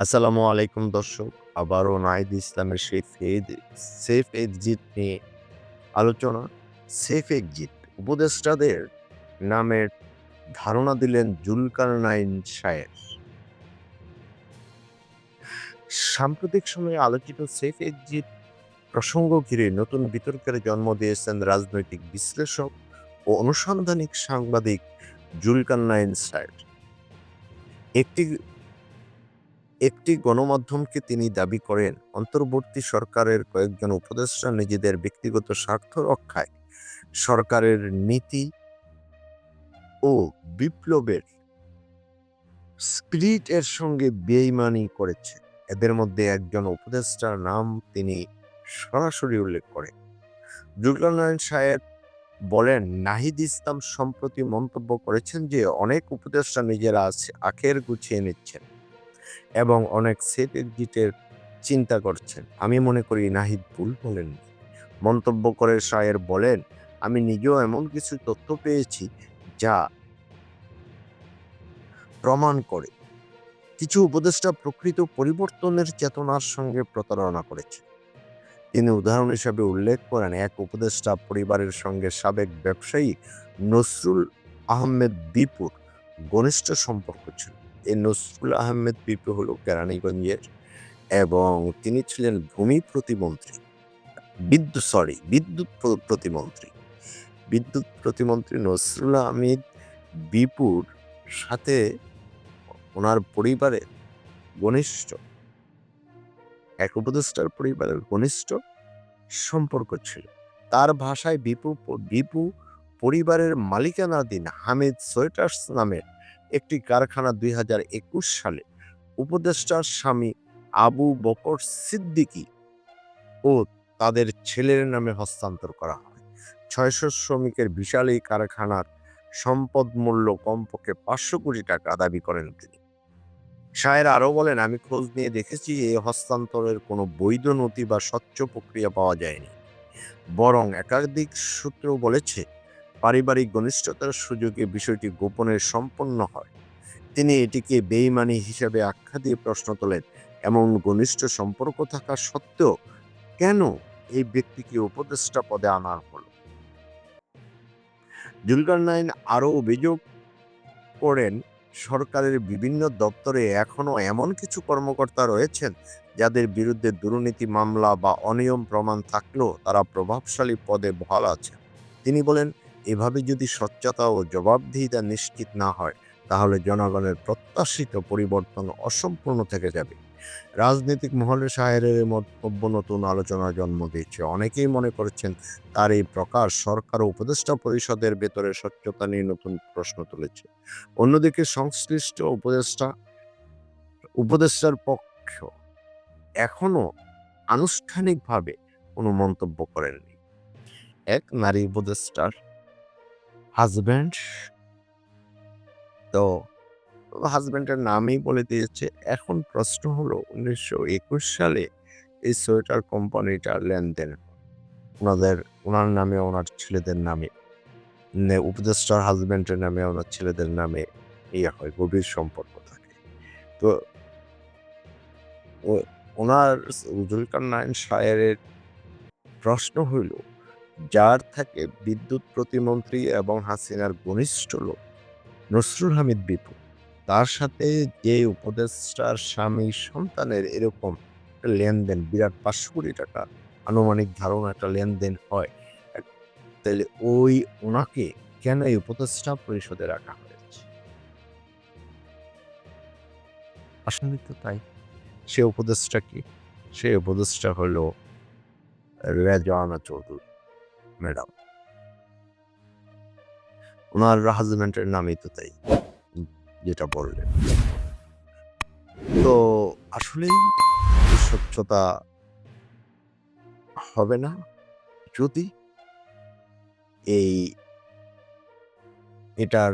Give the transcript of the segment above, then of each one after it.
আসসালামু আলাইকুম দর্শক, আবারও নাহিদ ইসলামের সেই ফেদ সেফ এক্সিট নিয়ে আলোচনা সেফ এক্সিট উপদেষ্টাদের নামের ধারণা দিলেন জুলকার নাইন শায়ের। সাম্প্রতিক সময়ে আলোচিত সেফ এক্সিট প্রসঙ্গ ঘিরে নতুন বিতর্কের জন্ম দিয়েছেন রাজনৈতিক বিশ্লেষক ও অনুসন্ধানিক সাংবাদিক জুলকার নাইন শায়ের। একটি একটি গণমাধ্যমকে তিনি দাবি করেন, অন্তর্বর্তী সরকারের কয়েকজন উপদেষ্টা নিজেদের ব্যক্তিগত স্বার্থ রক্ষায় সরকারের নীতি ও বিপ্লবের স্পিরিট এর সঙ্গে বেইমানি করেছে। এদের মধ্যে একজন উপদেষ্টার নাম তিনি সরাসরি উল্লেখ করেন। জুগলানারায়ণ সাহেব বলেন, নাহিদ ইসলাম সম্প্রতি মন্তব্য করেছেন যে, অনেক উপদেষ্টা নিজেরা আখের গুছিয়ে নিচ্ছেন। এবং অনেক সেফ এক্সিটের চিন্তা করছেন। আমি মনে করি নাহিদ ভুল বলেননি। মন্তব্য করে শায়ের বলেন, আমি নিজেও এমন কিছু তথ্য পেয়েছি যা প্রমাণ করে। কিছু উপদেষ্টা প্রকৃত পরিবর্তনের চেতনার সঙ্গে প্রতারণা করেছে। তিনি উদাহরণ হিসাবে উল্লেখ করেন, এক উপদেষ্টা পরিবারের সঙ্গে সাবেক ব্যবসায়ী নসরুল আহমেদ বিপুর ঘনিষ্ঠ সম্পর্ক ছিল। এই নসরুল আহমেদ পিপি হল কেরানীগঞ্জের এবং তিনি ছিলেন ভূমি প্রতিমন্ত্রী, বিদ্যুৎ সরি বিদ্যুৎ প্রতিমন্ত্রী। বিদ্যুৎ প্রতিমন্ত্রী নসরুল আহমেদ বিপুর সাথে ওনার পরিবারের ঘনিষ্ঠ, এক উপদেষ্টার পরিবারের ঘনিষ্ঠ সম্পর্ক ছিল। তার ভাষায় বিপু বিপু পরিবারের মালিকানাধীন হামিদ সোয়েটার্স নামের একটি কারখানা দুই হাজার একুশ সালে। উপদেষ্টার স্বামী আবু বকর সিদ্দিকী ও তাদের ছেলের নামে হস্তান্তর করা হয়। ছয়শো শ্রমিকের বিশাল এই কারখানার সম্পদ মূল্য কমপক্ষে পাঁচশো কোটি টাকা দাবি করেন তিনি। শায়ের আরও বলেন, আমি খোঁজ নিয়ে দেখেছি এই হস্তান্তরের কোনো বৈধ নথি বা স্বচ্ছ প্রক্রিয়া পাওয়া যায়নি। বরং একাধিক সূত্র বলেছে পারিবারিক ঘনিষ্ঠতার সুযোগে বিষয়টি গোপনে সম্পন্ন হয়। তিনি এটিকে বেইমানি হিসেবে আখ্যা দিয়ে প্রশ্ন তোলেন, এমন ঘনিষ্ঠ সম্পর্ক থাকা সত্ত্বেও কেন এই ব্যক্তিকে উপদেষ্টা পদে আনার হলো? জুলকার নাইন আরও অভিযোগ করেন, সরকারের বিভিন্ন দপ্তরে এখনও এমন কিছু কর্মকর্তা রয়েছেন যাদের বিরুদ্ধে দুর্নীতি মামলা বা অনিয়ম প্রমাণ থাকলেও তারা প্রভাবশালী পদে বহাল আছেন। তিনি বলেন এভাবে যদি স্বচ্ছতা ও জবাবদিহিতা নিশ্চিত না হয়, তাহলে জনগণের প্রত্যাশিত পরিবর্তন অসম্পূর্ণ থেকে যাবে। রাজনৈতিক মহলে শাহের মন্তব্য নতুন আলোচনার জন্ম দিয়েছে। অনেকেই মনে করছেন তার এই প্রকাশ সরকার উপদেষ্টা পরিষদের ভেতরে স্বচ্ছতা নিয়ে নতুন প্রশ্ন তুলেছে। অন্যদিকে সংশ্লিষ্ট উপদেষ্টা উপদেষ্টার পক্ষ এখনও আনুষ্ঠানিকভাবে কোনো মন্তব্য করেননি। এক নারী উপদেষ্টার হাজব্যান্ড তো হাজব্যান্ডের নামই বলে দিয়েছে। এখন প্রশ্ন হলো, উনিশশো একুশ সালে এই সোয়েটার কোম্পানিটার লেনদেন, ওনাদের, ওনার নামে, ওনার ছেলেদের নামে উপদেষ্টার হাজব্যান্ডের নামে, ওনার ছেলেদের নামে ইয়ে হয়, গভীর সম্পর্ক থাকে। তো ওনার জুলকার নাইন প্রশ্ন হইল যার থেকে বিদ্যুৎ প্রতিমন্ত্রী এবং হাসিনার ঘনিষ্ঠ লোক, নসরুল হামিদ বিপু। তার সাথে যে উপদেষ্টার স্বামী সন্তানের এরকম একটা লেনদেন, বিরাট পাঁচশো কোটি টাকা আনুমানিক ধারণা একটা লেনদেন হয় তাহলে ওই ওনাকে কেন এই উপদেষ্টা পরিষদে রাখা হয়েছে? আসলে তো তাই। সে উপদেষ্টা কি? সে উপদেষ্টা হলো রেজানা চৌধুরী। ম্যাডাম ওনার হাজব্যান্ডের নামই তো তাই, যেটা বললেন। তো আসলেই স্বচ্ছতা হবে না? যদি এই এটার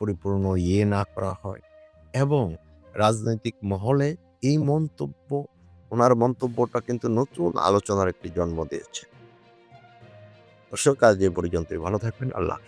পরিপূর্ণ ইয়ে না করা হয় এবং রাজনৈতিক মহলে এই মন্তব্য, ওনার মন্তব্যটা কিন্তু নতুন আলোচনার একটি জন্ম দিয়েছে। দর্শক আজ এ পর্যন্তই ভালো থাকবেন আল্লাহ।